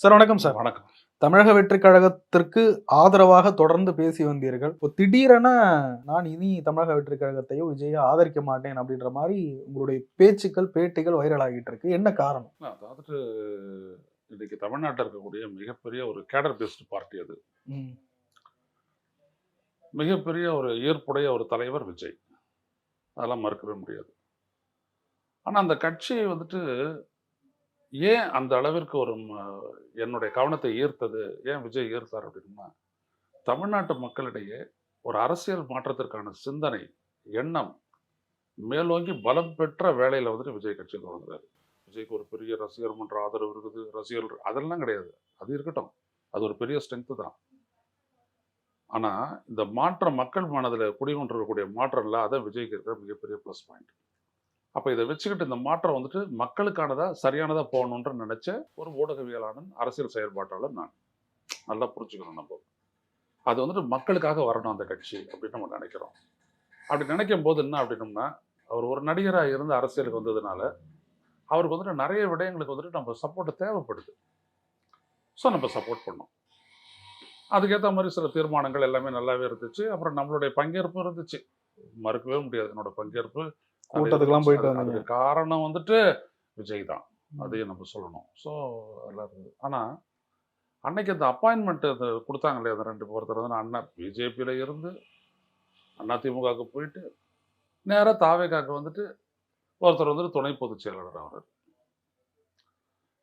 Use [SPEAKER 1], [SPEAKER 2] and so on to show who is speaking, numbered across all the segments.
[SPEAKER 1] Sir வணக்கம் sir.
[SPEAKER 2] வணக்கம்.
[SPEAKER 1] தமிழக வெற்றி கழகத்திற்கு ஆதரவாக தொடர்ந்து பேசி வந்தீர்கள். இப்போ திடீரென நான் இனி தமிழக வெற்றி கழகத்தையோ விஜயோ ஆதரிக்க மாட்டேன் அப்படின்ற மாதிரி உங்களுடைய பேச்சுக்கள் பேட்டிகள் வைரல் ஆகிட்டு இருக்கு. என்ன காரணம்?
[SPEAKER 2] அதாவது இன்னைக்கு தமிழ்நாட்டில் இருக்கக்கூடிய மிகப்பெரிய ஒரு கேடர் பேஸ்டு பார்ட்டி அது. மிகப்பெரிய ஒரு ஈர்ப்புடைய ஒரு தலைவர் விஜய். அதெல்லாம் மறுக்கவே முடியாது. ஆனால் அந்த கட்சி வந்துட்டு ஏன் அந்த அளவிற்கு ஒரு என்னுடைய கவனத்தை ஈர்த்தது? ஏன் விஜய் ஈர்த்தார் அப்படின்னா தமிழ்நாட்டு மக்களிடையே ஒரு அரசியல் மாற்றத்திற்கான சிந்தனை எண்ணம் மேலோங்கி பலம் பெற்ற வேலையில் வந்துட்டு விஜய் கட்சியில் தொடங்குறாரு. விஜய்க்கு ஒரு பெரிய ரசிகர் மன்ற ஆதரவு இருக்குது. ரசிகர்கள் அதெல்லாம் கிடையாது. அது இருக்கட்டும். அது ஒரு பெரிய ஸ்ட்ரென்த்து தான். ஆனால் இந்த மாற்றம் மக்கள் மனதில் குடிகொண்டிருக்கக்கூடிய மாற்றம் இல்லை அதான் விஜய்க்கு இருக்கிற மிகப்பெரிய ப்ளஸ் பாயிண்ட் அப்போ இதை வச்சுக்கிட்டு இந்த மாற்றம் வந்துட்டு மக்களுக்கானதா சரியானதா போகணுன்ற நினைச்ச ஒரு ஊடகவியலாளன் அரசியல் செயல்பாட்டாளர் நான். நல்லா புரிஞ்சுக்கணும் நம்ம. அது வந்துட்டு மக்களுக்காக வரணும் அந்த கட்சி அப்படின்னு நம்ம நினைக்கிறோம். அப்படி நினைக்கும் போது என்ன அப்படின்னோம்னா அவர் ஒரு நடிகராக இருந்து அரசியலுக்கு வந்ததுனால அவருக்கு வந்துட்டு நிறைய விடயங்களுக்கு வந்துட்டு நம்ம சப்போர்ட் தேவைப்படுது. ஸோ நம்ம சப்போர்ட் பண்ணோம். அதுக்கேற்ற மாதிரி சில தீர்மானங்கள் எல்லாமே நல்லாவே இருந்துச்சு. அப்புறம் நம்மளுடைய பங்கேற்பும் இருந்துச்சு. மறுக்கவே முடியாது. என்னோட பங்கேற்பு
[SPEAKER 1] கூட்டத்துக்குலாம் போயிட்டு வந்தீங்க.
[SPEAKER 2] காரணம் வந்துட்டு விஜய் தான். அதையும் நம்ம சொல்லணும். ஸோ எல்லாம் இருந்தது ஆனால் அன்னைக்கு அந்த அப்பாயின்மெண்ட் அது கொடுத்தாங்களே அந்த ரெண்டு ஒருத்தர் வந்து அண்ணா பிஜேபியில் இருந்து அதிமுகவுக்கு போயிட்டு நேராக தாவேகாக்கு வந்துட்டு ஒருத்தர் வந்துட்டு துணை பொதுச் செயலாளர் அவர்.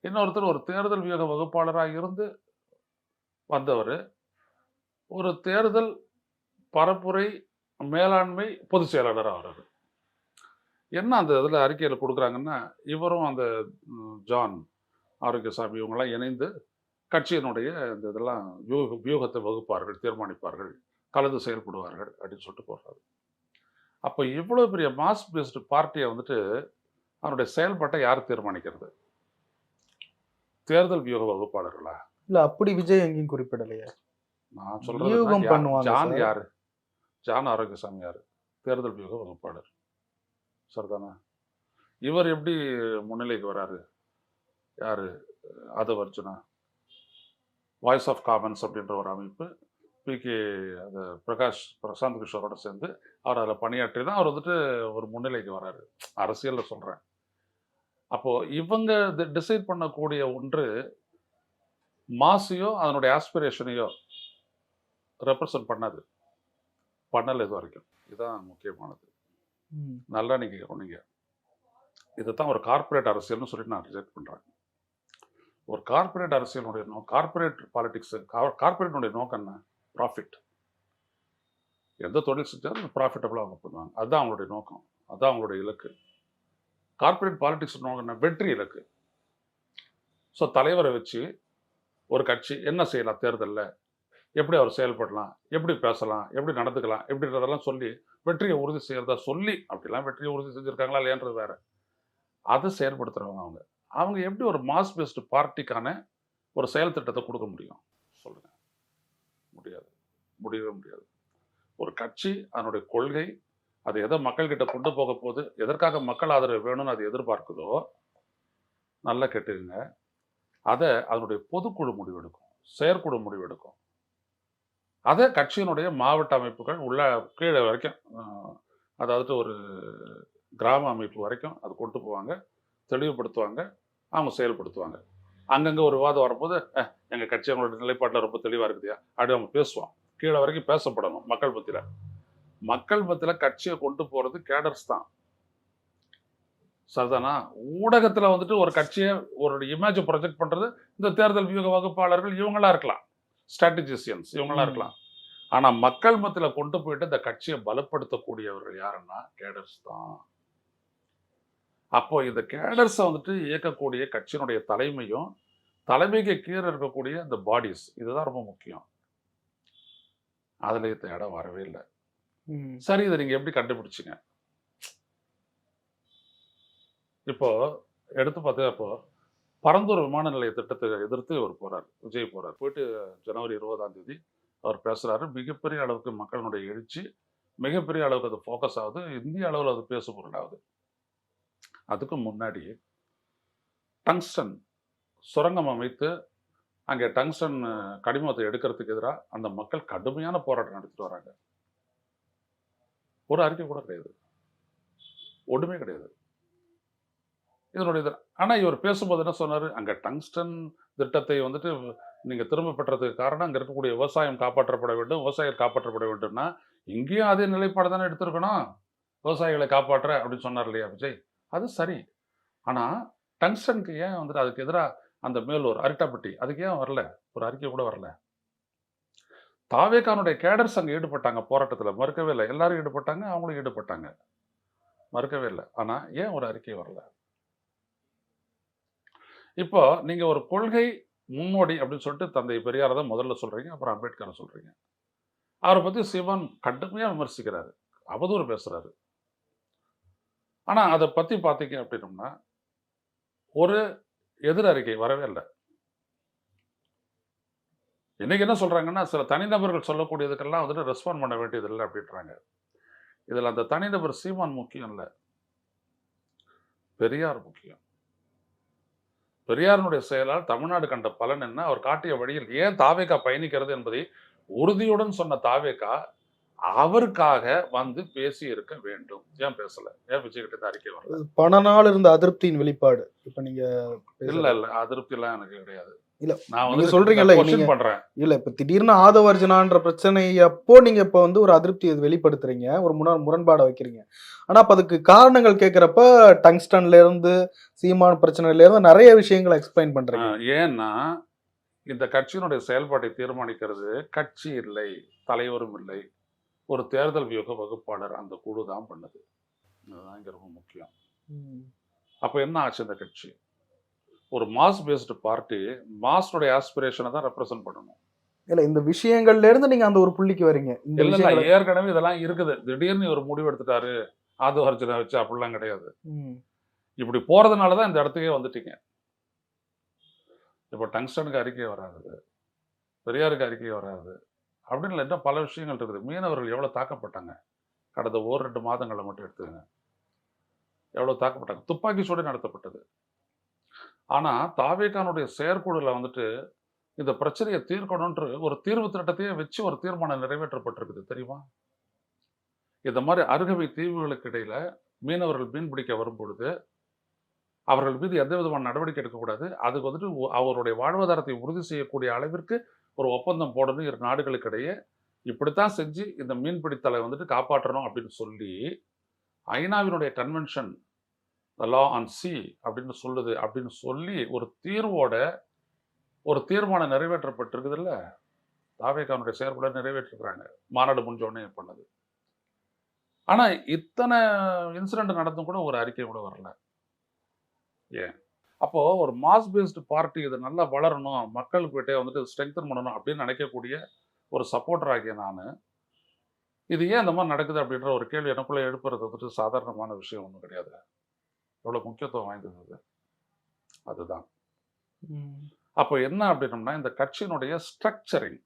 [SPEAKER 2] இன்னொருத்தர் ஒரு தேர்தல் வியூக வகுப்பாளராக இருந்து வந்தவர். ஒரு தேர்தல் பரப்புரை மேலாண்மை பொதுச் செயலாளர் ஆகிறார் என்ன அந்த இதில் அறிக்கையில் கொடுக்குறாங்கன்னா இவரும் அந்த ஜான் ஆரோக்கியசாமி இவங்கெல்லாம் இணைந்து கட்சியினுடைய இந்த இதெல்லாம் வியூக வியூகத்தை வகுப்பார்கள் தீர்மானிப்பார்கள் கலந்து செயல்படுவார்கள் அப்படின்னு சொல்லிட்டு போடுறாரு. அப்போ இவ்வளோ பெரிய மாஸ் பேஸ்டு பார்ட்டியை வந்துட்டு அவனுடைய செயல்பாட்டை யார் தீர்மானிக்கிறது? தேர்தல் வியூக வகுப்பாளர்களா?
[SPEAKER 1] இல்ல அப்படி விஜய் எங்கேயும் குறிப்பிடலையே.
[SPEAKER 2] நான்
[SPEAKER 1] பண்ணுவாங்க
[SPEAKER 2] ஜான். யாரு? ஜான் ஆரோக்கியசாமி யாரு? தேர்தல் வியூக வகுப்பாளர். சரிதானா? இவர் எப்படி முன்னிலைக்கு வராரு? யாரு? அது அர்ஜுனா. வாய்ஸ் ஆஃப் காமன்ஸ் அப்படின்ற ஒரு அமைப்பு. பிகே அது பிரகாஷ் பிரசாந்த் கிஷோரோட சேர்ந்து அவர் அதில் பணியாற்றி தான் அவர் வந்துட்டு ஒரு முன்னிலைக்கு வராரு. அரசியலில் சொல்கிறேன் அப்போது இவங்க டிசைட் பண்ணக்கூடிய ஒன்று மாசையோ அதனுடைய ஆஸ்பிரேஷனையோ ரெப்ரசன்ட் பண்ணாது. பண்ணலை இது வரைக்கும். இதுதான் முக்கியமானது. நல்லா நீங்கள் கவனிங்க. இதுதான் ஒரு கார்ப்பரேட் அரசியல்னு சொல்லிட்டு நான் ரிஜெக்ட் பண்ணுறேன் ஒரு கார்ப்பரேட் அரசியலுடைய நோ கார்ப்பரேட் பாலிடிக்ஸ் கார்ப்பரேட்னுடைய நோக்கம் என்ன? ப்ராஃபிட் எந்த தொழில் செஞ்சாலும் ப்ராஃபிட்டபுளாக அவங்க பண்ணுவாங்க அதுதான் அவங்களுடைய நோக்கம். அதுதான் அவங்களுடைய இலக்கு. கார்ப்பரேட் பாலிடிக்ஸ் நோக்கம் என்ன? வெற்றி இலக்கு. ஸோ தலைவரை வச்சு ஒரு கட்சி என்ன செய்யலாம்? தேர்தலில். எப்படி அவர் செயல்படலாம்? எப்படி பேசலாம்? எப்படி நடந்துக்கலாம்? எப்படின்றதெல்லாம் சொல்லி வெற்றியை உறுதி செய்கிறதா சொல்லி அப்படிலாம் வெற்றியை உறுதி செஞ்சுருக்காங்களா இல்லையான்றது வேறு. அதை செயல்படுத்துகிறவங்க அவங்க. அவங்க எப்படி ஒரு மாஸ் பேஸ்டு பார்ட்டிக்கான ஒரு செயல் திட்டத்தை கொடுக்க முடியும்? சொல்லுங்கள் முடியாது. முடியவே முடியாது. ஒரு கட்சி அதனுடைய கொள்கை அது எதை மக்கள்கிட்ட கொண்டு போக போகுது எதற்காக மக்கள் ஆதரவு வேணும்னு அது எதிர்பார்க்குதோ நல்லா கேட்டுக்குங்க. அதை அதனுடைய பொதுக்குழு முடிவெடுக்கும். செயற்குழு முடிவெடுக்கும். அதை கட்சியினுடைய மாவட்ட அமைப்புகள் உள்ள கீழே வரைக்கும் அதாவது ஒரு கிராம அமைப்பு வரைக்கும் அது கொண்டு போவாங்க தெளிவுபடுத்துவாங்க அவங்க செயல்படுத்துவாங்க. அங்கங்கே ஒரு விவாதம் வரும்போது எங்கள் கட்சி அவங்களோட நிலைப்பாட்டில் ரொம்ப தெளிவாக இருக்குதுயா அப்படி அவங்க பேசுவோம். கீழே வரைக்கும் பேசப்படணும் மக்கள் மத்தியில். மக்கள் மத்தியில் கட்சியை கொண்டு போகிறது கேடர்ஸ் தான். சரிதானா? ஊடகத்தில் வந்துட்டு ஒரு கட்சியை ஒரு இமேஜை ப்ரொஜெக்ட் பண்ணுறது இந்த தேர்தல் வியூக வகுப்பாளர்கள் இவங்களா இருக்கலாம். ஸ்ட்ராட்டஜிசியன்ஸ் இவங்களா
[SPEAKER 1] ம்.
[SPEAKER 2] இருக்கலாம். ஆனா மக்கள் மத்தியில கொண்டு போயிட்டு இந்த கட்சியை பலப்படுத்தக்கூடியவர்கள் யாருன்னா கேடர்ஸ் தான். அப்போ இந்த கேடர்ஸை வந்துட்டு இயக்கக்கூடிய கட்சியினுடைய தலைமையும் தலைமைக்கு கீழே இருக்கக்கூடிய இந்த பாடிஸ் இதுதான் ரொம்ப முக்கியம். அதுல இந்த இடம் வரவே இல்லை. சரி இதை நீங்க எப்படி கண்டுபிடிச்சீங்க? இப்போ எடுத்து பார்த்தா இப்போ பரந்தூர் விமான நிலைய திட்டத்தை எதிர்த்து அவர் போறார் விஜய் போறார். போயிட்டு ஜனவரி இருபதாம் தேதி அவர் பேசுறாரு. மிகப்பெரிய அளவுக்கு மக்களுடைய எழுச்சி மிகப்பெரிய அளவுக்கு அது ஃபோக்கஸ் ஆகுது. இந்திய அளவில் அது பேசு பொருளாகுது அதுக்கு முன்னாடி டங்ஸ்டன் சுரங்கம் அமைத்து அங்கே டங்ஸ்டன் கடிமத்தை கனிமத்தை எடுக்கிறதுக்கு எதிராக அந்த மக்கள் கடுமையான போராட்டம் நடத்திட்டு வராங்க. ஒரு அறிக்கை கூட கிடையாது. ஒன்றுமே கிடையாது. இதனுடைய இது. ஆனால் இவர் பேசும்போது என்ன சொன்னார்? அங்கே டங்ஸ்டன் திட்டத்தை வந்துட்டு நீங்கள் திரும்ப பெற்றதுக்கு காரணம் அங்கே இருக்கக்கூடிய விவசாயம் காப்பாற்றப்பட வேண்டும் விவசாயிகள் காப்பாற்றப்பட வேண்டும்னா இங்கேயும் அதே நிலைப்பாடு தானே எடுத்திருக்கணும். விவசாயிகளை காப்பாற்ற அப்படின்னு சொன்னார் இல்லையா விஜய்? அது சரி. ஆனால் டங்ஸ்டனுக்கு ஏன் வந்துட்டு அதுக்கு எதிராக அந்த மேலூர் அரிட்டாப்பட்டி அதுக்கு ஏன் வரல? ஒரு அறிக்கை கூட வரல. தாவேக்கானுடைய கேடர்ஸ் அங்கே ஈடுபட்டாங்க போராட்டத்தில். மறுக்கவே இல்லை. எல்லாரும் ஈடுபட்டாங்க அவங்களும் ஈடுபட்டாங்க. மறுக்கவே இல்லை. ஆனால் ஏன் ஒரு அறிக்கை வரல? இப்போ நீங்கள் ஒரு கொள்கை முன்னோடி அப்படின்னு சொல்லிட்டு தந்தை பெரியாரை தான் முதல்ல சொல்கிறீங்க அப்புறம் அம்பேத்கரை சொல்கிறீங்க அவரை பற்றி சிவன் கடுமையாக விமர்சிக்கிறாரு அவதூறு பேசுகிறாரு ஆனால் அதை பற்றி பார்த்தீங்க அப்படின்னோம்னா ஒரு எதிர் அறிக்கை வரவே இல்லை. இன்றைக்கி என்ன சொல்கிறாங்கன்னா சில தனிநபர்கள் சொல்லக்கூடியதுக்கெல்லாம் வந்துட்டு ரெஸ்பாண்ட் பண்ண வேண்டியது இல்லை அப்படின்றாங்க. இதில் அந்த தனிநபர் சீமான் முக்கியம் இல்லை. பெரியார் முக்கியம். பெரியாரினுடைய செயலால் தமிழ்நாடு கண்ட பலன் என்ன? அவர் காட்டிய வழியில் ஏன் தாவேகா பயணிக்கிறது என்பதை உறுதியுடன் சொன்ன தாவேகா அவருக்காக வந்து பேசி இருக்க வேண்டும். ஏன் பேசல? ஏன் விஜய் கிட்ட அறிக்கை வரல?
[SPEAKER 1] பல நாள் இருந்த அதிருப்தியின் வெளிப்பாடு. இப்ப நீங்க
[SPEAKER 2] இல்ல இல்ல. அதிருப்தி எல்லாம் எனக்கு கிடையாது.
[SPEAKER 1] இல்ல,
[SPEAKER 2] நான் வந்து
[SPEAKER 1] சொல்றீங்கல்ல, நீங்க-
[SPEAKER 2] பண்றேன்.
[SPEAKER 1] இல்ல இப்ப திடீர்னு ஆதவர்ஜனான்ற பிரச்சனை அப்போ நீங்க இப்ப வந்து ஒரு அதிருப்தியை வெளிப்படுத்துறீங்க ஒரு முன முரண்பாடை வைக்கிறீங்க. ஆனா அப்ப அதுக்கு காரணங்கள் கேட்கிறப்ப டங்ஸ்டன்ல இருந்து சீமான் பிரச்சனையில இருந்து நிறைய விஷயங்களை எக்ஸ்பிளைன் பண்றீங்க.
[SPEAKER 2] ஏன்னா இந்த கட்சியினுடைய செயல்பாட்டை தீர்மானிக்கிறது கட்சி இல்லை தலைவரும் இல்லை. ஒரு தேர்தல் வியூக வகுப்பாளர் அந்த குழு தான் பண்ணுது. அதுதான் இங்க ரொம்ப முக்கியம். அப்போ என்ன ஆச்சு இந்த கட்சி? ஒரு மாஸ் பேஸ்டு பார்ட்டி மாஸோடைய ஆஸ்பிரேஷனை தான் ரெப்ரசென்ட் பண்ணணும்.
[SPEAKER 1] இல்ல இந்த விஷயங்கள்ல இருந்து நீங்க அந்த ஒரு புள்ளிக்கு வரீங்க.
[SPEAKER 2] இல்ல ஏற்கனவே இதெல்லாம் இருக்குது. திடீர்னு ஒரு முடிவு எடுத்துட்டாரு. ஆது அர்ஜுனை வச்சு அப்படிலாம் கிடையாது. இப்படி போறதுனால தான் இந்த இடத்துக்கே வந்துட்டீங்க. இப்போ டங்ஸ்டனுக்கு அறிக்கை வராது. பெரியாருக்கு அறிக்கை வராது. அப்படின்னு இன்னும் பல விஷயங்கள் இருக்குது. மீனவர்கள் எவ்வளோ தாக்கப்பட்டாங்க? கடந்த ஓர் ரெண்டு மாதங்களை மட்டும் எடுத்துக்கங்க. எவ்வளோ தாக்கப்பட்டாங்க? துப்பாக்கி சூடு நடத்தப்பட்டது. ஆனால் தாவேகானுடைய செயற்குழுல வந்துட்டு இந்த பிரச்சனையை தீர்க்கணுன்ற ஒரு தீர்வு திட்டத்தையே வச்சு ஒரு தீர்மானம் நிறைவேற்றப்பட்டிருக்குது தெரியுமா? இந்த மாதிரி அருகவை தீவுகளுக்கு இடையில மீனவர்கள் மீன் பிடிக்க வரும்பொழுது அவர்கள் மீது எந்த விதமான நடவடிக்கை எடுக்கக்கூடாது. அதுக்கு வந்துட்டு அவருடைய வாழ்வாதாரத்தை உறுதி செய்யக்கூடிய அளவிற்கு ஒரு ஒப்பந்தம் போடணும். இரு நாடுகளுக்கு இடையே இப்படித்தான் செஞ்சு இந்த மீன்பிடித்தலை வந்துட்டு காப்பாற்றணும் அப்படின்னு சொல்லி ஐநாவினுடைய கன்வென்ஷன் லா ஆன் சி அப்படின்னு சொல்லுது. அப்படின்னு சொல்லி ஒரு தீர்வோட ஒரு தீர்மானம் நிறைவேற்றப்பட்டிருக்குது இல்ல தாவேகானுடைய செயற்குழ நிறைவேற்றிருக்கிறாங்க. மாநாடு முடிஞ்சோடனே பண்ணது. ஆனா இத்தனை இன்சிடென்ட் நடந்தும் கூட ஒரு அறிக்கை கூட வரல. ஏன்? அப்போ ஒரு மாஸ் பேஸ்டு பார்ட்டி இது நல்லா வளரணும் மக்களுக்கு கிட்டே வந்துட்டு ஸ்ட்ரெங்தன் பண்ணணும் அப்படின்னு நினைக்கக்கூடிய ஒரு சப்போர்ட்டர் ஆகிய நான் இது ஏன் இந்த மாதிரி நடக்குது அப்படின்ற ஒரு கேள்வி எனக்குள்ளே எழுப்புறது வந்துட்டு சாதாரணமான விஷயம் ஒன்றும் கிடையாது. எவ்வளவு முக்கியத்துவம் வாய்ந்தது? அது. அதுதான். அப்போ என்ன அப்படின்னம்னா இந்த கட்சியினுடைய ஸ்ட்ரக்சரிங்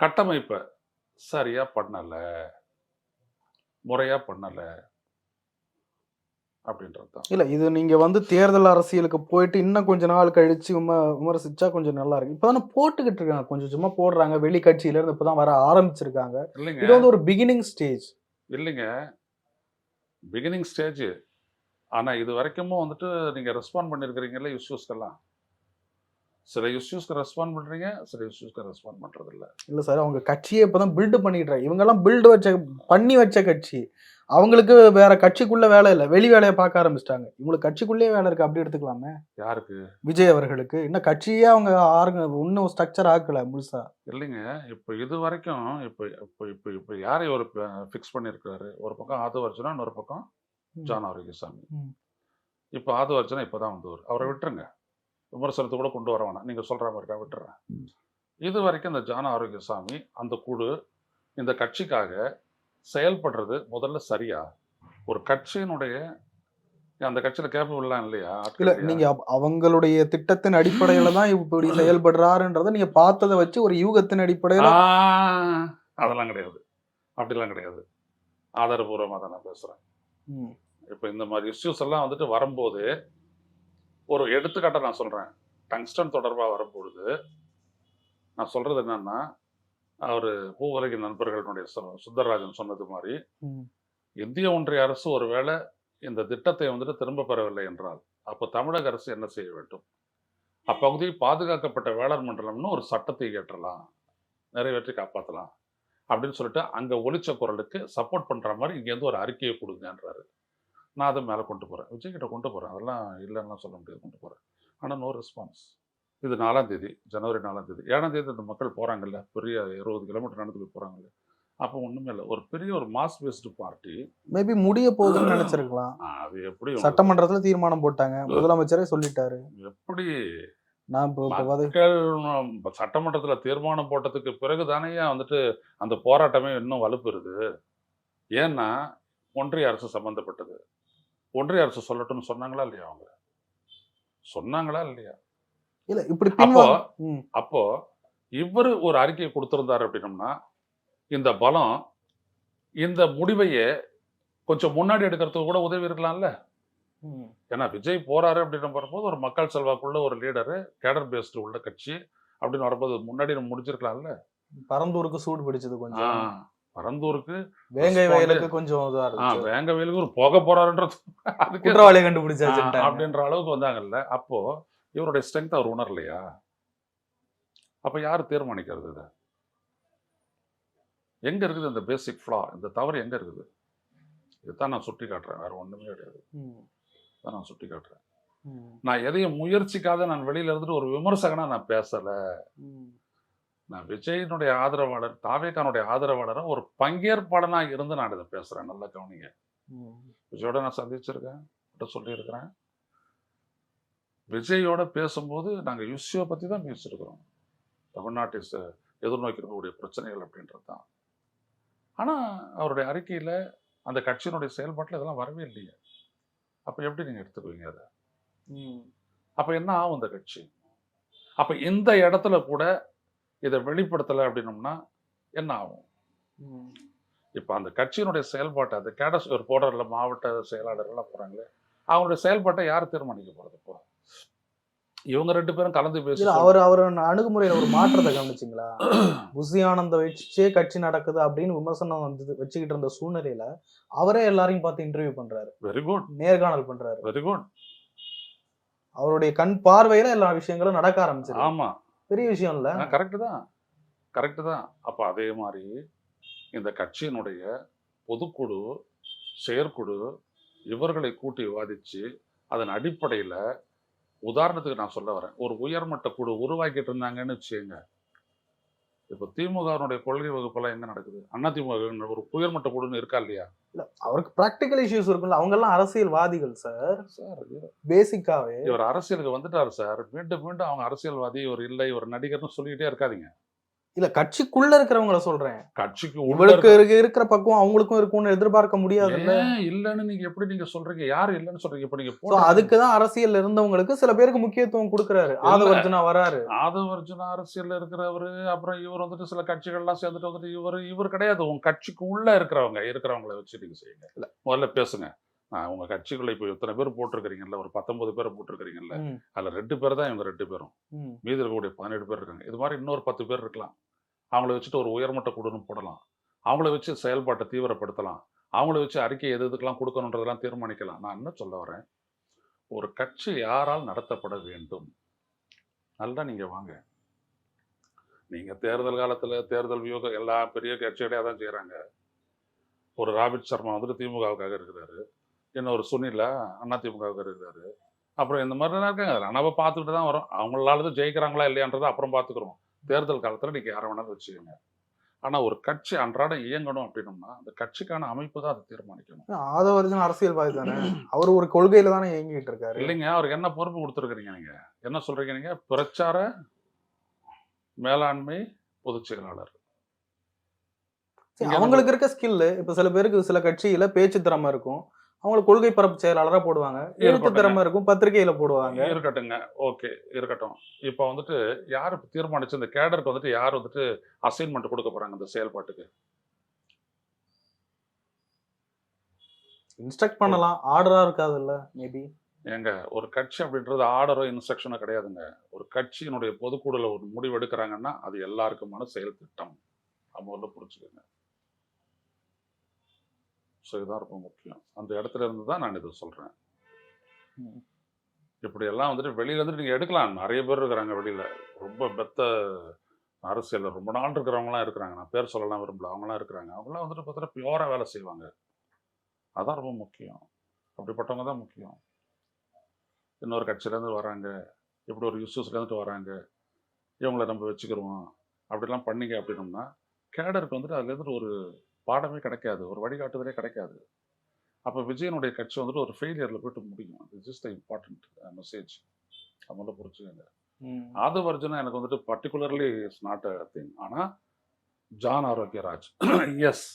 [SPEAKER 2] கட்டமைப்பை சரியா பண்ணல முறையா பண்ணல அப்படின்றது தான்.
[SPEAKER 1] இல்ல இது நீங்க வந்து தேர்தல் அரசியலுக்கு போயிட்டு இன்னும் கொஞ்ச நாள் கழிச்சு விம விமர்சிச்சா கொஞ்சம் நல்லா இருக்கு இப்பதானே போட்டுக்கிட்டு இருக்காங்க. கொஞ்சம் கொஞ்சமா போடுறாங்க. வெளி கட்சியில இருந்து இப்பதான் வர ஆரம்பிச்சிருக்காங்க.
[SPEAKER 2] இல்லைங்க.
[SPEAKER 1] இது வந்து ஒரு பிகினிங் ஸ்டேஜ்
[SPEAKER 2] இல்லைங்க. பிகினிங் ஸ்டேஜ் ஆனா இது வரைக்கும் வந்துட்டு நீங்க ரெஸ்பாண்ட் பண்ணிருக்கிறீங்கல்ல இஷ்யூஸ்க்கெல்லாம் சில இஷ்யூஸ்க்கு ரெஸ்பாண்ட் பண்றீங்க சில இஷ்யூஸ்க்கு ரெஸ்பாண்ட் பண்றது இல்ல
[SPEAKER 1] சார் அவங்க கட்சியை இப்பதான் பில்டு பண்ணிடுறாங்க. இவங்க எல்லாம் பில்டு வச்ச பண்ணி வச்ச கட்சி. அவங்களுக்கு வேற கட்சிக்குள்ள வேலை இல்ல. வெளி வேலையை பார்க்க ஆரம்பிச்சிட்டாங்க. இவங்களுக்கு கட்சிக்குள்ளேயே வேலை இருக்கு. அப்படி எடுத்துக்கலாமே?
[SPEAKER 2] யாருக்கு?
[SPEAKER 1] விஜய் அவர்களுக்கு. இன்னும் கட்சியே அவங்க ஆருங்க இன்னும் ஸ்ட்ரக்சர் ஆக்கல முழுசா.
[SPEAKER 2] இல்லைங்க. இப்போ இது வரைக்கும் இப்போ இப்போ இப்போ இப்போ யாரை ஒரு ஃபிக்ஸ் பண்ணியிருக்கிறாரு ஒரு பக்கம் ஆதவ அர்ஜுனா இன்னொரு பக்கம் ஜான் ஆரோக்கியசாமி. இப்போ ஆதவ அர்ஜுனா இப்போ தான் வந்தவர். அவரை விட்டுருங்க. விமர்சனத்தை கூட கொண்டு வர வேணாம். நீங்கள் சொல்கிற மாதிரி நான் விட்டுறேன். இது வரைக்கும் இந்த ஜான ஆரோக்கியசாமி அந்த குழு இந்த கட்சிக்காக செயல்படுறது முதல்ல சரியா? ஒரு கட்சியினுடைய அந்த கட்சியில கேப்பபிள்லாம் இல்லையா?
[SPEAKER 1] இல்ல
[SPEAKER 2] இல்லையா?
[SPEAKER 1] நீங்க அவ- அவங்களுடைய திட்டத்தின் அடிப்படையில தான் இப்படி செயல்படுறாருன்றத நீங்க பார்த்ததை வச்சு ஒரு யூகத்தின் அடிப்படையில
[SPEAKER 2] ஆ, அதெல்லாம் கிடையாது. அப்படிலாம் கிடையாது. ஆதாரபூர்வமாக தான் நான் பேசுகிறேன்
[SPEAKER 1] ம்.
[SPEAKER 2] இப்போ இந்த மாதிரி இஷ்யூஸ் எல்லாம் வந்துட்டு வரும்போது ஒரு எடுத்துக்காட்டை நான் சொல்கிறேன் டங்ஸ்டன் தொடர்பாக வரும்பொழுது நான் சொல்றது என்னன்னா அவர் பூவலகி நண்பர்களுடைய சுந்தரராஜன் சொன்னது மாதிரி. இந்திய ஒன்றிய அரசு ஒருவேளை இந்த திட்டத்தை வந்துட்டு திரும்ப பெறவில்லை என்றால் அப்போ தமிழக அரசு என்ன செய்ய வேண்டும்? அப்பகுதியில் பாதுகாக்கப்பட்ட வேளாண் மண்டலம்னு ஒரு சட்டத்தை இயற்றலாம் நிறைவேற்றி காப்பாற்றலாம் அப்படின்னு சொல்லிட்டு அங்க ஒலிச்ச குரலுக்கு சப்போர்ட் பண்ற மாதிரி இங்கேருந்து ஒரு அறிக்கையை கொடுங்கன்றாரு. நான் அதை மேலே கொண்டு போறேன். விஜய் கிட்ட கொண்டு போறேன். அதெல்லாம் இல்லைன்னா சொல்ல முடியாது. கொண்டு போறேன். ஆனா நோ ரெஸ்பான்ஸ் இது நாலாம் தேதி ஜனவரி நாலாம் தேதி. ஏழாம் தேதி இந்த மக்கள் போறாங்கல்ல? பெரிய இருபது கிலோமீட்டர் நடந்து போய் போறாங்கல்ல? அப்போ ஒண்ணுமே இல்லை. ஒரு பெரிய ஒரு மாஸ் பேஸ்டு பார்ட்டி
[SPEAKER 1] மேபி முடிய போகுதுன்னு நினைச்சிருக்கலாம்.
[SPEAKER 2] அது எப்படி
[SPEAKER 1] சட்டமன்றத்துல தீர்மானம் போட்டாங்க. முதலமைச்சரே சொல்லிட்டாரு.
[SPEAKER 2] எப்படி?
[SPEAKER 1] நான்
[SPEAKER 2] மக்கள் சட்டமன்றத்துல தீர்மானம் போட்டதுக்கு பிறகு தானே வந்துட்டு அந்த போராட்டமே இன்னும் வலுப்பெறுது? ஏன்னா ஒன்றிய அரசு சம்பந்தப்பட்டது. ஒன்றிய அரசு சொல்லட்டும்னு சொன்னாங்களா இல்லையா அவங்க? சொன்னாங்களா இல்லையா?
[SPEAKER 1] இல்ல இப்படி
[SPEAKER 2] அப்போ. அப்போ இவர் ஒரு அறிக்கையை கொடுத்திருந்தாரு அப்படின்னம்னா இந்த பலம் இந்த முடிவையே கொஞ்சம் முன்னாடி எடுக்கிறதுக்கு கூட உதவி இருக்கலாம்ல. ஏன்னா விஜய் போறாரு அப்படின்னு வரும்போது ஒரு மக்கள் செல்வாக்குள்ள ஒரு லீடரு கேடர் பேஸ்டு உள்ள கட்சி அப்படின்னு வரும்போது முன்னாடி நம்ம முடிச்சிருக்கலாம்ல.
[SPEAKER 1] பரந்தூருக்கு சூடு பிடிச்சது கொஞ்சம்.
[SPEAKER 2] பரந்தூருக்கு
[SPEAKER 1] வேங்கை வயலுக்கு கொஞ்சம் இதா
[SPEAKER 2] ஆ,
[SPEAKER 1] இருந்துச்சு.
[SPEAKER 2] வேங்க வேலுக்கு ஒரு போக போறாருன்றது
[SPEAKER 1] குற்றவாளியை கண்டுபிடிச்சாச்சு
[SPEAKER 2] அப்படின்ற அளவுக்கு வந்தாங்கல்ல. அப்போ இவருடைய ஸ்ட்ரென்த் அவர் உணரலையா அப்ப யார் தீர்மானிக்கிறது இதை? எங்க இருக்குது இந்த பேசிக் ஃப்ளா இந்த தவறு எங்க இருக்குது? இதுதான் நான் சுட்டி காட்டுறேன். வேற ஒண்ணுமே கிடையாது. இதான் நான் சுட்டி காட்டுறேன். நான் எதையும் முயற்சிக்காத நான் வெளியில இருந்துட்டு ஒரு விமர்சகனா நான் பேசல. நான் விஜயனுடைய ஆதரவாளர் தாவேக்கானுடைய ஆதரவாளரை ஒரு பங்கேற்பாளனா இருந்து நான் இதை பேசுறேன். நல்லா கவனிங்க. விஜயோட நான் சந்திச்சிருக்கேன். சொல்லியிருக்கிறேன். விஜயோட பேசும்போது நாங்கள் யுசியை பற்றி தான் பேசியிருக்கிறோம். தமிழ்நாட்டை எதிர்நோக்கிருக்கக்கூடிய பிரச்சனைகள் அப்படின்றது தான். ஆனால் அவருடைய அறிக்கையில் அந்த கட்சியினுடைய செயல்பாட்டில் இதெல்லாம் வரவே இல்லையே. அப்போ எப்படி நீங்கள் எடுத்துக்குவீங்க அதை? அப்போ என்ன ஆகும் இந்த கட்சி? அப்போ இந்த இடத்துல கூட இதை வெளிப்படுத்தலை அப்படின்னோம்னா என்ன ஆகும்? இப்போ அந்த கட்சியினுடைய செயல்பாட்டை அந்த கேடஸ் ஒரு போடுறதுல மாவட்ட செயலாளர்கள்லாம் போகிறாங்களே அவங்களுடைய செயல்பாட்டை யார் தீர்மானிக்க போகிறது இப்போ? இவங்க ரெண்டு பேரும் கலந்து பேசி
[SPEAKER 1] அவர் அவர் அணுகுமுறையில ஒரு மாற்றத்தை கவனிச்சிங்களா? புசி ஆனந்த வச்சே கட்சி நடக்குது அப்படின்னு விமர்சனம் வந்து வச்சுக்கிட்டு இருந்த சூழ்நிலையில அவரே எல்லாரையும் பார்த்து இன்டர்வியூ பண்றாரு.
[SPEAKER 2] வெரி குட்
[SPEAKER 1] நேர்காணல் பண்றாரு.
[SPEAKER 2] வெரி குட்
[SPEAKER 1] அவருடைய கண் பார்வையில எல்லா விஷயங்களும் நடக்க ஆரம்பிச்சிருக்கு.
[SPEAKER 2] ஆமா.
[SPEAKER 1] பெரிய விஷயம் இல்லை
[SPEAKER 2] கரெக்டு தான். கரெக்டு தான். அப்போ அதே மாதிரி இந்த கட்சியினுடைய பொதுக்குழு செயற்குழு இவர்களை கூட்டி விவாதித்து அதன் அடிப்படையில் உதாரணத்துக்கு நான் சொல்ல வரேன். ஒரு உயர்மட்ட குழு உருவாக்கிட்டு இருந்தாங்கன்னு வச்சுக்கோங்க. இப்போ திமுகவினுடைய கொள்கை வகுப்பெல்லாம் எங்க நடக்குது? அண்ணா திமுக ஒரு உயர்மட்ட குழுன்னு இருக்கா இல்லையா?
[SPEAKER 1] இல்ல அவருக்கு பிராக்டிக்கல் இஷ்யூஸ் இருக்கும்ல. அவங்க எல்லாம் அரசியல்வாதிகள் சார்
[SPEAKER 2] சார்
[SPEAKER 1] பேசிக்காவே
[SPEAKER 2] இவர் அரசியலுக்கு வந்துட்டாரு சார் மீண்டும் மீண்டும் அவங்க அரசியல்வாதி இவர் இல்லை இவர் நடிகர்னு சொல்லிக்கிட்டே இருக்காதீங்க.
[SPEAKER 1] இல்ல கட்சிக்குள்ள இருக்கிறவங்கள சொல்றேன்.
[SPEAKER 2] கட்சிக்கு
[SPEAKER 1] இருக்க- இருக்கிற பக்கம் அவங்களுக்கும் இருக்கும்னு எதிர்பார்க்க முடியாது
[SPEAKER 2] இல்லைன்னு நீங்க எப்படி நீங்க சொல்றீங்க? யார் இல்லைன்னு சொல்றீங்க? இப்ப நீங்க
[SPEAKER 1] அதுக்குதான் அரசியல் இருந்தவங்களுக்கு சில பேருக்கு முக்கியத்துவம் கொடுக்கறாரு. ஆதவர்ஜுனா வராரு.
[SPEAKER 2] ஆதவ அர்ஜுனா அரசியல்ல இருக்கிறவரு அப்புறம் இவர் வந்துட்டு சில கட்சிகள்லாம் சேர்ந்துட்டு வந்துட்டு இவர் இவர் கிடையாது. உங்க கட்சிக்கு உள்ள இருக்கிறவங்க இருக்கிறவங்கள வச்சு நீங்க செய்யுங்க. முதல்ல பேசுங்க. உங்க கட்சிக்குள்ள இப்போ இத்தனை பேர் போட்டிருக்கிறீங்கல்ல? ஒரு பத்தொன்பது பேர் போட்டிருக்கிறீங்கல்ல? அதுல ரெண்டு பேர் தான் இவங்க ரெண்டு பேரும். மீதி இருக்கக்கூடிய பதினேழு பேர் இருக்காங்க. இது மாதிரி இன்னொரு பத்து பேர் இருக்கலாம். அவங்கள வச்சுட்டு ஒரு உயர்மட்ட குழுன்னு போடலாம். அவங்கள வச்சு செயல்பாட்டை தீவிரப்படுத்தலாம். அவங்கள வச்சு அறிக்கை எது எதுக்கெல்லாம் கொடுக்கணுன்றதெல்லாம் தீர்மானிக்கலாம். நான் என்ன சொல்ல வரேன்? ஒரு கட்சி யாரால் நடத்தப்பட வேண்டும்? நல்லா நீங்க வாங்க. நீங்க தேர்தல் காலத்துல தேர்தல் வியூகம் எல்லா பெரிய கட்சியோடய தான் செய்றாங்க. ஒரு ராபிட் சர்மா வந்துட்டு திமுகவுக்காக இருக்கிறாரு. இன்னொரு சுனில அண்ணா திமுகவுக்கு இருக்கிறாரு அப்புறம் இந்த மாதிரிலாம் இருக்காங்க. அதெல்லாம் நம்ம பார்த்துக்கிட்டு தான் வரோம். அவங்களால தான் ஜெயிக்கிறாங்களா இல்லையான்றதை அப்புறம் பார்த்துக்குறோம். தேர்தல் காலத்தில் நீங்கள் யாரை வேணாலும் வச்சுக்கோங்க. ஆனால் ஒரு கட்சி அன்றாடம் இயங்கணும் அப்படின்னம்னா அந்த கட்சிக்கான அமைப்பு தான் அதை தீர்மானிக்கணும்.
[SPEAKER 1] ஆதவர்ஜுனா அரசியல்வாதி தானே? அவர் ஒரு கொள்கையில தானே இயங்கிட்டு இருக்காரு.
[SPEAKER 2] இல்லைங்க அவருக்கு என்ன பொறுப்பு கொடுத்துருக்குறீங்க நீங்கள் என்ன சொல்கிறீங்க நீங்கள் பிரச்சார மேலாண்மை பொதுச் செயலாளர்
[SPEAKER 1] அவங்களுக்கு இருக்க ஸ்கில் இப்ப சில பேருக்கு சில கட்சியில பேச்சு திறமை இருக்கும். அவங்களுக்கு கொள்கை பரப்பு செயலாளரா போடுவாங்க. எழுத்து. திறமை இருக்கும் பத்திரிகையில போடுவாங்க.
[SPEAKER 2] இருக்கட்டுங்க ஓகே இருக்கட்டும். இப்போ வந்துட்டு யார் தீர்மானிச்சு இந்த கேடருக்கு வந்துட்டு யார் வந்துட்டு அசைன்மெண்ட் கொடுக்க போறாங்க இந்த செயல்பாட்டுக்கு?
[SPEAKER 1] இன்ஸ்ட்ரக்ட் பண்ணலாம். ஆர்டரா இருக்காது இல்ல மேபி
[SPEAKER 2] ஏங்க ஒரு கட்சி அப்படின்றது ஆர்டரோ இன்ஸ்ட்ரக்ஷனோ கிடையாதுங்க. ஒரு கட்சியினுடைய பொதுக்குழுல ஒரு முடிவு எடுக்கிறாங்கன்னா அது எல்லாருக்குமான செயல் திட்டம் நம்ம வந்து புரிச்சுக்கோங்க ஸோ இதுதான் ரொம்ப முக்கியம் அந்த இடத்துல இருந்து தான் நான் இதை சொல்றேன்.
[SPEAKER 1] ம்.
[SPEAKER 2] இப்படி எல்லாம் வந்துட்டு வெளியில இருந்துட்டு நீங்க எடுக்கலாம். நிறைய பேர் இருக்கிறாங்க வெளியில. ரொம்ப பெத்த அரசியல்ல ரொம்ப நாள் இருக்கிறவங்களாம் இருக்கிறாங்க. நான் பேர் சொல்லலாம் விரும்பல. அவங்களாம் இருக்கிறாங்க. அவங்களாம் வந்துட்டு பார்த்தா பியூரா வேலை செய்வாங்க. அதான் ரொம்ப முக்கியம். அப்படிப்பட்டவங்க தான் முக்கியம். இன்னொரு கட்சியிலேருந்து வராங்க. இப்படி ஒரு இஷ்யூஸ்லேருந்து வராங்க. இவங்கள நம்ம வச்சுக்கிருவோம். அப்படிலாம் பண்ணீங்க அப்படின்னோம்னா கேடருக்கு வந்துட்டு அதுலேருந்து ஒரு பாடமே கிடைக்காது. ஒரு வழிகாட்டுதலே கிடைக்காது. அப்போ விஜயனுடைய கட்சி வந்துட்டு ஒரு ஃபெயிலியரில் போயிட்டு முடியும். இட்ஸ் ஜஸ்ட் இம்பார்ட்டன்ட் மெசேஜ் நம்மள புரிச்சுக்கங்க
[SPEAKER 1] ம்.
[SPEAKER 2] ஆதவர்ஜுனா எனக்கு வந்துட்டு particularly it's not a thing ஆனால் ஜான் ஆரோக்கியராஜ். எஸ்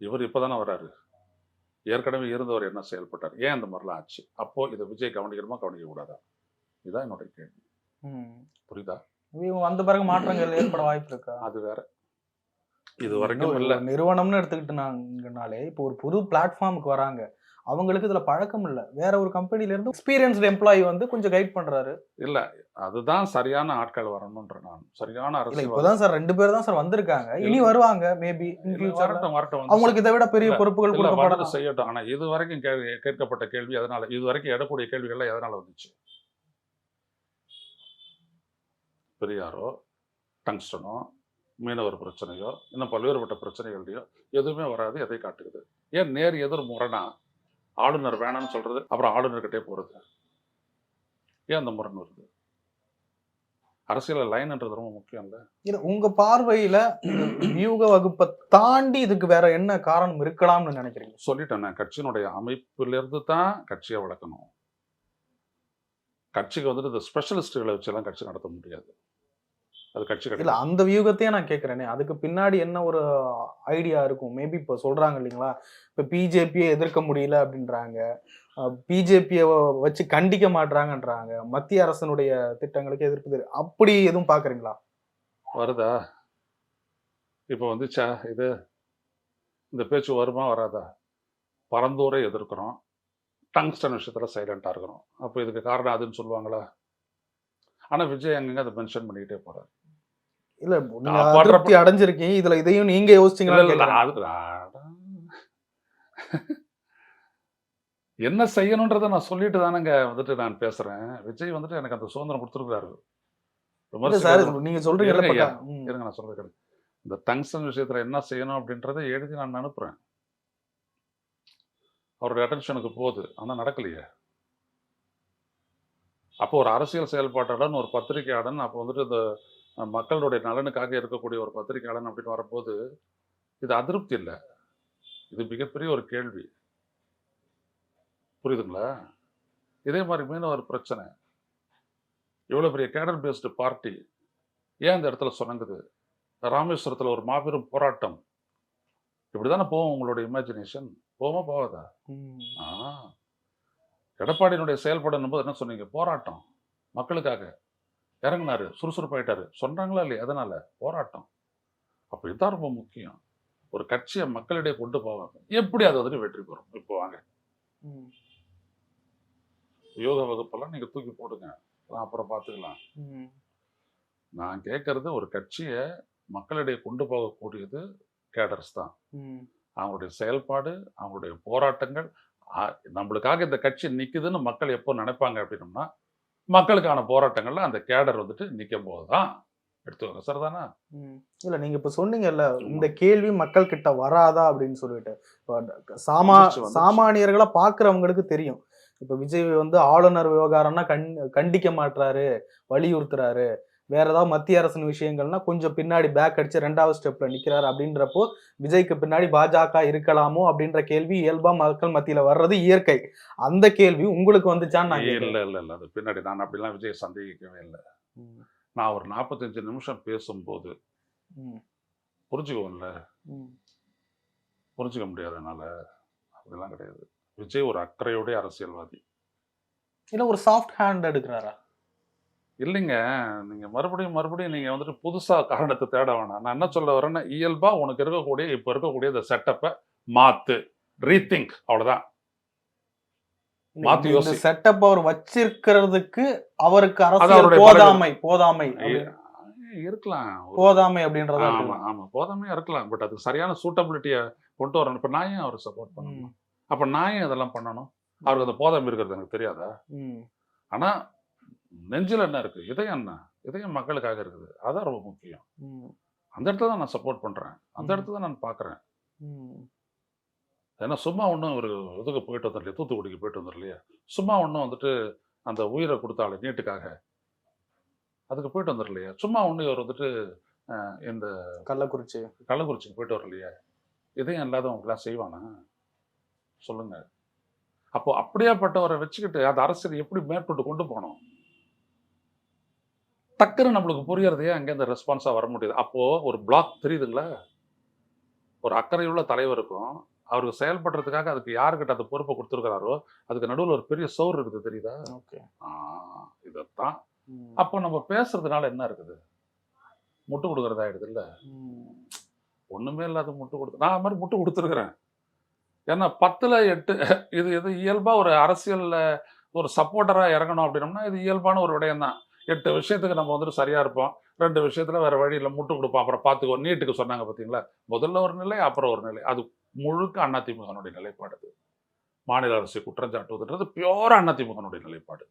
[SPEAKER 2] இவர் இப்போதானே வராரு ஏற்கனவே இருந்தவர் என்ன செயல்பட்டார்? ஏன் இந்த மாதிரிலாம் ஆச்சு? அப்போ இதை விஜய் கவனிக்கணுமா? கவனிக்க கூடாதா இதுதான் என்னுடைய கேள்வி. புரியுதா?
[SPEAKER 1] வந்த பிறகு மாற்றங்கள் ஏற்பட வாய்ப்பு இருக்கா?
[SPEAKER 2] அது வேற. இது வரைக்கும் இல்லை.
[SPEAKER 1] நிறுவனம்னு எடுத்துக்கிட்டுனாங்கனாலே இப்போ ஒரு புது பிளாட்ஃபார்முக்கு வராங்க. அவங்களுக்கு இதுல பழக்கம் இல்ல. வேற ஒரு கம்பெனில இருந்து எக்ஸ்பீரியன்ஸ்டு எம்ப்ளாயி வந்து கொஞ்சம் கைட் பண்றாரு.
[SPEAKER 2] இல்ல அதுதான் சரியான ஆட்கள் வரணும்ன்ற நான். சரியான அரசியல்
[SPEAKER 1] இப்பதான் சார் ரெண்டு பேர் தான் சார் வந்திருக்காங்க. இனி வருவாங்க மேபி
[SPEAKER 2] வரட்டும் வரட்டும்
[SPEAKER 1] அவங்களுக்கு இதை விட பெரிய பொறுப்புகள் கொடுக்கப்படலாம்
[SPEAKER 2] செய்யட்டும். ஆனா இது வரைக்கும் கேள்வி கேட்கப்பட்ட கேள்வி அதனால இது வரைக்கும் எடக்கூடிய கேள்விகள்லாம் எதனால வந்துச்சு? பெரியாரோ டங்ஸ்டனோ மீனவர் பிரச்சனையோ இன்னும் பல்வேறுபட்ட பிரச்சனைகள்லையோ எதுவுமே வராது எதை காட்டுக்குது ஏன் நேர் எதிர் முரணா? ஆளுநர் வேணாம்னு சொல்றது அப்புறம் ஆளுநர்கிட்டே போறது. ஏன் அந்த முரண் வருது? அரசியல் லைன்ன்றது ரொம்ப முக்கியம் இல்ல?
[SPEAKER 1] இல்ல உங்க பார்வையில வியூக வகுப்பை தாண்டி இதுக்கு வேற என்ன காரணம் இருக்கலாம்னு நினைக்கிறீங்க?
[SPEAKER 2] சொல்லிட்டேன் நான். கட்சியினுடைய அமைப்பிலிருந்து தான் கட்சியை வளர்க்கணும். கட்சிக்கு வந்துட்டு இந்த ஸ்பெஷலிஸ்டுகளை வச்செல்லாம் கட்சி நடத்த முடியாது. அது கட்சி
[SPEAKER 1] இல்ல அந்த வியூகத்தையே நான் கேக்குறேனே. அதுக்கு பின்னாடி என்ன ஒரு ஐடியா இருக்கும்? மேபி இப்போ சொல்றாங்க இல்லைங்களா? இப்ப பிஜேபியை எதிர்க்க முடியல அப்படின்றாங்க. பிஜேபியை வச்சு கண்டிக்க மாட்றாங்கன்றாங்க. மத்திய அரசனுடைய திட்டங்களுக்கு எதிர்ப்பு தெரி- அப்படி எதுவும் பாக்குறீங்களா?
[SPEAKER 2] வருதா? இப்போ வந்துச்சா? இது இந்த பேச்சு வருமா வராதா? பரந்தூரை எதிர்க்கிறோம். டங்ஸ்டன் விஷயத்துல சைலண்டா இருக்கிறோம். அப்போ இதுக்கு காரணம் அதுன்னு சொல்லுவாங்களா? ஆனா விஜய் அங்கங்க அதை மென்ஷன் பண்ணிக்கிட்டே போறாரு.
[SPEAKER 1] இல்ல அதிருப்தி அடைஞ்சிருக்கீங்க. இதுல இதையும் நீங்க யோசிச்சீங்களா.
[SPEAKER 2] என்ன செய்யணுன்றதை நான் சொல்லிட்டு தானேங்க வந்துட்டு நான் பேசுறேன். விஜய் வந்துட்டு எனக்கு அந்த சுதந்திரம் கொடுத்துருக்காரு
[SPEAKER 1] நீங்க சொல்றீங்கல்ல
[SPEAKER 2] இருங்க நான் கேளுங்க. இந்த டங்ஸ்டன் விஷயத்துல என்ன செய்யணும் அப்படின்றத எழுதி நான் அனுப்புறேன். அவருடைய அட்டென்ஷனுக்கு போகுது. ஆனா நடக்கலையே. அப்போ ஒரு அரசியல் செயல்பாட்டாளன் ஒரு பத்திரிகையாளன் அப்போ வந்துட்டு இந்த மக்களுடைய நலனுக்காக இருக்கக்கூடிய ஒரு பத்திரிகையாளன் அப்படின்னு வரும்போது இது அதிருப்தி இல்லை. இது மிகப்பெரிய ஒரு கேள்வி. புரியுதுங்களா? இதே மாதிரி மீனவர் பிரச்சனை. இவ்வளவு பெரிய கேடர் பேஸ்டு பார்ட்டி ஏன் இந்த இடத்துல சொன்னங்குது ராமேஸ்வரத்துல ஒரு மாபெரும் போராட்டம். இப்படிதானே போகும் உங்களுடைய இமேஜினேஷன் போகுமா போகாதா?
[SPEAKER 1] ம்.
[SPEAKER 2] ஆ. எடப்பாடியினுடைய செயல்படும் போது என்ன சொன்னீங்க? போராட்டம். மக்களுக்காக. இறங்குனாரு. சுறுசுறுப்பாயிட்டாரு. சொன்னாங்களா இல்லையா? அதனால போராட்டம். அப்ப இதுதான் ரொம்ப முக்கியம். ஒரு கட்சியை மக்களிடையே கொண்டு போவாங்க எப்படி அது வந்துட்டு வெற்றி பெறும்? இப்போ வாங்க. யோகா வகுப்பெல்லாம் நீங்க தூக்கி போடுங்க. அப்புறம் பார்த்துக்கலாம். நான் கேட்கறது ஒரு கட்சியை மக்களிடையே கொண்டு போகக்கூடியது கேடர்ஸ் தான். அவங்களுடைய செயல்பாடு அவங்களுடைய போராட்டங்கள் நம்மளுக்காக இந்த கட்சி நிக்குதுன்னு மக்கள் எப்போ நினைப்பாங்க அப்படின்னம்னா மக்களுக்கான போராட்டங்கள்ல அந்த கேடர் வந்துட்டு நிற்கும் போது தான் எடுத்துக்கோங்க சரிதானா?
[SPEAKER 1] ம். இல்ல நீங்க இப்ப சொன்னீங்கல்ல இந்த கேள்வி மக்கள் கிட்ட வராதா அப்படின்னு சொல்லிட்டு. சாமா. சாமானியர்களா பாக்குறவங்களுக்கு தெரியும். இப்ப விஜய் வந்து ஆளுநர் விவகாரம்னா கண் கண்டிக்க மாட்றாரு வலியுறுத்துறாரு. வேற ஏதாவது மத்திய அரசின் விஷயங்கள்னா கொஞ்சம் பின்னாடி பேக் அடிச்சு ரெண்டாவது ஸ்டெப்ல நிக்கிறாரு. அப்படின்றப்போ விஜய்க்கு பின்னாடி பாஜக இருக்கலாமோ அப்படின்ற கேள்வி இயல்பா மக்கள் மத்தியில வர்றது இயற்கை. அந்த கேள்வி உங்களுக்கு வந்துச்சான்னு நான்
[SPEAKER 2] இல்ல. இல்ல இல்ல. அது பின்னாடி நான் அப்படிலாம் விஜய் சந்தேகிக்கவே இல்லை. நான் ஒரு நாற்பத்தஞ்சு நிமிஷம் பேசும்போது
[SPEAKER 1] ம்.
[SPEAKER 2] புரிஞ்சுக்க முடியாது என்னால. அப்படிலாம் கிடையாது. விஜய் ஒரு அக்கறையோடைய அரசியல்வாதி.
[SPEAKER 1] இல்ல ஒரு சாஃப்ட் ஹேண்ட் எடுக்கிறாரா?
[SPEAKER 2] இல்லைங்க. நீங்க மறுபடியும் மறுபடியும் நீங்க வந்துட்டு புதுசா காரணத்தை தேட வேணாம். நான் என்ன சொல்ல வரேன்னா இயல்பா உனக்கு இருக்கக்கூடிய இப்ப இருக்கக்கூடிய இந்த செட்டப்பை மாத்து. ரீதிங்க் அவ்வளவுதான். மாத்தி
[SPEAKER 1] இந்த
[SPEAKER 2] யோசி.
[SPEAKER 1] செட்டப் அவர் வச்சிருக்கிறதுக்கு அவருக்கு அரசியல் போதாமை போதாமை
[SPEAKER 2] இருக்கலாம்.
[SPEAKER 1] போதாமை அப்படின்றதா
[SPEAKER 2] ஆமா
[SPEAKER 1] இருக்கு.
[SPEAKER 2] ஆமா. போதாமையா இருக்கலாம். பட் அதுக்கு சரியான சூட்டபிலிட்டியை கொண்டு வரணும். இப்ப நான் ஏன் அவரை சப்போர்ட் பண்ணணும்? அப்ப நான் ஏன் இதெல்லாம் பண்ணணும்? அவருக்கு அந்த போதாமை இருக்கிறது எனக்கு தெரியாதா?
[SPEAKER 1] ம்,
[SPEAKER 2] ஆனா நெஞ்சில் என்ன இருக்கு? இதயம் என்ன? இதயம் மக்களுக்காக இருக்குது. அதான் ரொம்ப முக்கியம். அந்த இடத்துல தான் நான் சப்போர்ட் பண்றேன். அந்த. இடத்துல தான் நான் பாக்குறேன்.
[SPEAKER 1] ம்,
[SPEAKER 2] ஏன்னா சும்மா ஒன்றும் ஒரு இதுக்கு போயிட்டு வந்துடலையே தூத்துக்குடிக்கு போயிட்டு வந்துடலையே சும்மா ஒன்றும் வந்துட்டு அந்த உயிரை கொடுத்தாலே நீட்டுக்காக. அதுக்கு போயிட்டு வந்துடலையே சும்மா ஒன்று இவர் வந்துட்டு இந்த
[SPEAKER 1] கள்ளக்குறிச்சி.
[SPEAKER 2] கள்ளக்குறிச்சிக்கு போயிட்டு வரலையே இதையும் இல்லாதவங்களாம் செய்வானா? சொல்லுங்க. அப்போ அப்படியாப்பட்டவரை வச்சுக்கிட்டு அந்த அரசியல் எப்படி மேற்கொண்டு கொண்டு போனோம்? டக்குன்னு நம்மளுக்கு புரியறதையே அங்கேருந்து ரெஸ்பான்ஸாக வர முடியுது. அப்போ ஒரு பிளாக் தெரியுதுங்களா? ஒரு அக்கறையுள்ள தலைவருக்கும் அவருக்கு செயல்படுறதுக்காக அதுக்கு யாருக்கிட்ட அந்த பொறுப்பை கொடுத்துருக்கிறாரோ அதுக்கு நடுவில் ஒரு பெரிய சோறு இருக்குது தெரியுதா?
[SPEAKER 1] ஓகே.
[SPEAKER 2] இதைத்தான். அப்போ நம்ம பேசுறதுனால என்ன இருக்குது? முட்டு கொடுக்கறதாயிடுது இல்ல?
[SPEAKER 1] ம்,
[SPEAKER 2] ஒண்ணுமே இல்லாத முட்டு கொடுத்து நான் அது மாதிரி முட்டு கொடுத்துருக்குறேன். ஏன்னா பத்துல எட்டு இது இது இயல்பா ஒரு அரசியல்ல ஒரு சப்போர்ட்டரா இறங்கணும் அப்படின்னம்னா இது இயல்பான ஒரு விடயம் தான் எட்டு விஷயத்துக்கு நம்ம வந்துட்டு சரியாக இருப்போம். ரெண்டு விஷயத்துல வேற வழியில் முட்டு கொடுப்போம். அப்புறம் பார்த்துக்கோ நீட்டுக்கு சொன்னாங்க பார்த்தீங்களா முதல்ல ஒரு நிலை அப்புறம் ஒரு நிலை. அது முழுக்க அதிமுகனுடைய நிலைப்பாடு மாநில அரசை குற்றம் சாட்டுவதுன்றது பியோர் அதிமுகனுடைய நிலைப்பாடு.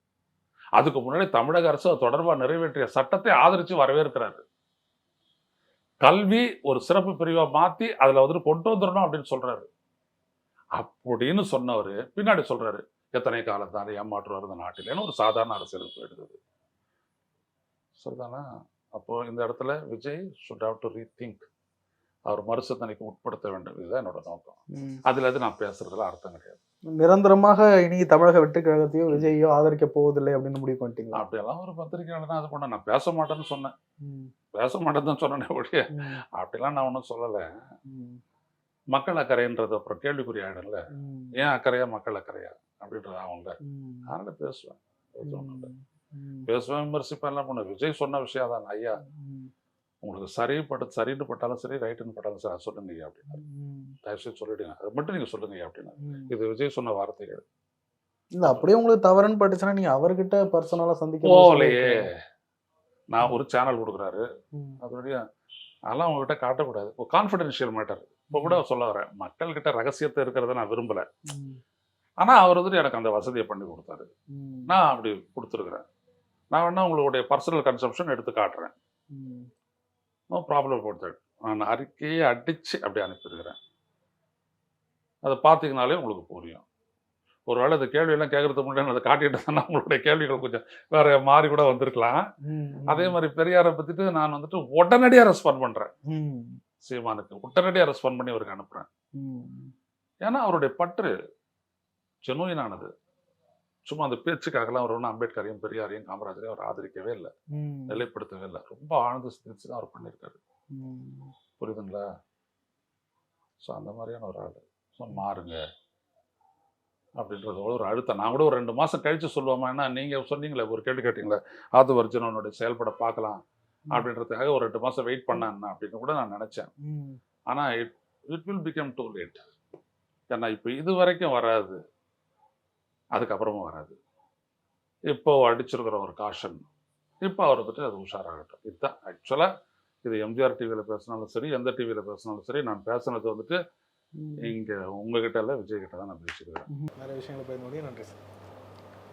[SPEAKER 2] அதுக்கு முன்னாடி தமிழக அரசு தொடர்பாக நிறைவேற்றிய சட்டத்தை ஆதரித்து வரவேற்கிறாரு. கல்வி ஒரு சிறப்பு பிரிவாக மாற்றி அதில் வந்துட்டு கொண்டு வந்துடணும் அப்படின்னு சொல்றாரு. அப்படின்னு சொன்னவர் பின்னாடி சொல்றாரு எத்தனை காலம் தான் ஏமாற்றுவார் இந்த நாட்டிலேன்னு ஒரு சாதாரண அரசியல் போயிடுது சரிதானா அப்போ இந்த இடத்துல Vijay should have to rethink அவர் மறுசிந்தனைக்கு உட்படுத்த வேண்டும். இதுதான் என்னோட நோக்கம். அதுல இருந்து நான் பேசுறதுல அர்த்தம் கிடையாது.
[SPEAKER 1] நிரந்தரமாக இனி தமிழக வெற்றி கழகத்தையோ விஜயோ ஆதரிக்க போவதில்லை அப்படின்னு முடிவு பண்ணிட்டீங்களா?
[SPEAKER 2] அப்படியெல்லாம் ஒரு பத்திரிகையாளர் அது பண்ண நான் பேச மாட்டேன்னு சொன்னேன். பேச மாட்டேன்னு சொன்னேன் ஒழிய அப்படிலாம் நான் ஒன்றும் சொல்லலை. மக்கள் அக்கறைன்றது அப்புறம் கேள்விக்குறி ஆயிடும்ல. ஏன் அக்கறையா? மக்கள் அக்கறையா? அப்படின்றது
[SPEAKER 1] ம்,
[SPEAKER 2] அதனால பேசுவேன். பேசுவேன் விமர்சிப்பேன் எல்லாம் பண்ண. விஜய் சொன்ன விஷயம் தான் ஐயா உங்களுக்கு சரி பட்டு சரின்னு பட்டாலும் சரி ரைட்டுன்னு பட்டாலும் சரி அதை சொல்லுங்க ஐயா அப்படின்னா. தயவுசெய்து சொல்லிடுங்க. அது மட்டும் நீங்க சொல்லுங்க ஐயா அப்படின்னா. இது விஜய் சொன்ன வார்த்தைகள்.
[SPEAKER 1] இல்ல அப்படியே உங்களுக்கு தவறுன்னு பட்டுச்சுன்னா நீங்க அவர்கிட்ட பர்சனலா சந்திக்க
[SPEAKER 2] போகலையே நான் ஒரு சேனல் கொடுக்குறாரு. அதனுடைய அதெல்லாம் உங்ககிட்ட காட்டக்கூடாது. ஒரு கான்ஃபிடென்ஷியல் மேட்டர் இப்போ கூட சொல்ல வரேன். மக்கள்கிட்ட ரகசியத்தை இருக்கிறத நான் விரும்பல.
[SPEAKER 1] ம்,
[SPEAKER 2] ஆனா அவர் வந்துட்டு எனக்கு அந்த வசதியை பண்ணி கொடுத்தாரு. நான் அப்படி கொடுத்துருக்குறேன். நான் வேணா உங்களுடைய பர்சனல் கன்சம்ஷன் எடுத்து காட்டுறேன். நோ ப்ராப்ளம் தட் நான் அறிக்கையை அடிச்சு அப்படி அனுப்பியிருக்கிறேன் அதை பார்த்தீங்கனாலே உங்களுக்கு புரியும். ஒருவேளை இந்த கேள்வியெல்லாம் கேட்கறதுக்கு முன்னாடி அதை காட்டிட்டு தான் உங்களுடைய கேள்விகள் கொஞ்சம் வேற மாறி கூட வந்திருக்கலாம். அதே மாதிரி பெரியாரை பத்திட்டு நான் வந்துட்டு உடனடியாக ரெஸ்பாண்ட் பண்றேன்.
[SPEAKER 1] ம்,
[SPEAKER 2] சீமானுக்கு உடனடியாக ரெஸ்பாண்ட் பண்ணி அவருக்கு அனுப்புறேன்.
[SPEAKER 1] ம்,
[SPEAKER 2] ஏன்னா அவருடைய பற்று ஜெனுயினானது சும்மா அந்த பேச்சுக்காகலாம் அவர் ஒன்றும் அம்பேத்கரையும் பெரியாரையும் காமராஜரையும் அவர் ஆதரிக்கவே இல்லை. நிலைப்படுத்தவே இல்லை. ரொம்ப ஆழ்ந்து சிந்திச்சு தான் அவர் பண்ணியிருக்காரு. புரியுதுங்களா? ஸோ அந்த மாதிரியான ஒரு ஆள். ஸோ மாறுங்க. அப்படின்றது ஒரு அழுத்தம். நான் கூட ஒரு ரெண்டு மாதம் கழிச்சு சொல்லுவோமா? ஏன்னா நீங்கள் சொன்னீங்களே ஒரு கேள்வி கேட்டீங்களே ஆது வர்ஜனனுடைய செயல்பட பார்க்கலாம் அப்படின்றதுக்காக ஒரு ரெண்டு மாதம் வெயிட் பண்ணேன் அப்படின்னு கூட நான் நினச்சேன். ஆனால் it it will become too late ஏன்னா இப்போ இது வரைக்கும் வராது. அதுக்கப்புறமும் வராது. இப்போ அடிச்சிருக்கிற ஒரு காஷன் இப்போ அவர் வந்துட்டு அது உஷாராகட்டும். இதுதான் ஆக்சுவலாக இது எம்ஜிஆர் டிவியில் பேசினாலும் சரி எந்த டிவியில் பேசினாலும் சரி நான் பேசுனது வந்துட்டு. இங்கே உங்ககிட்ட இல்லை விஜய் கிட்ட தான் நான் பேசிக்கிறேன்.
[SPEAKER 1] நிறைய விஷயங்களை பகிர்ந்து நன்றி சார்.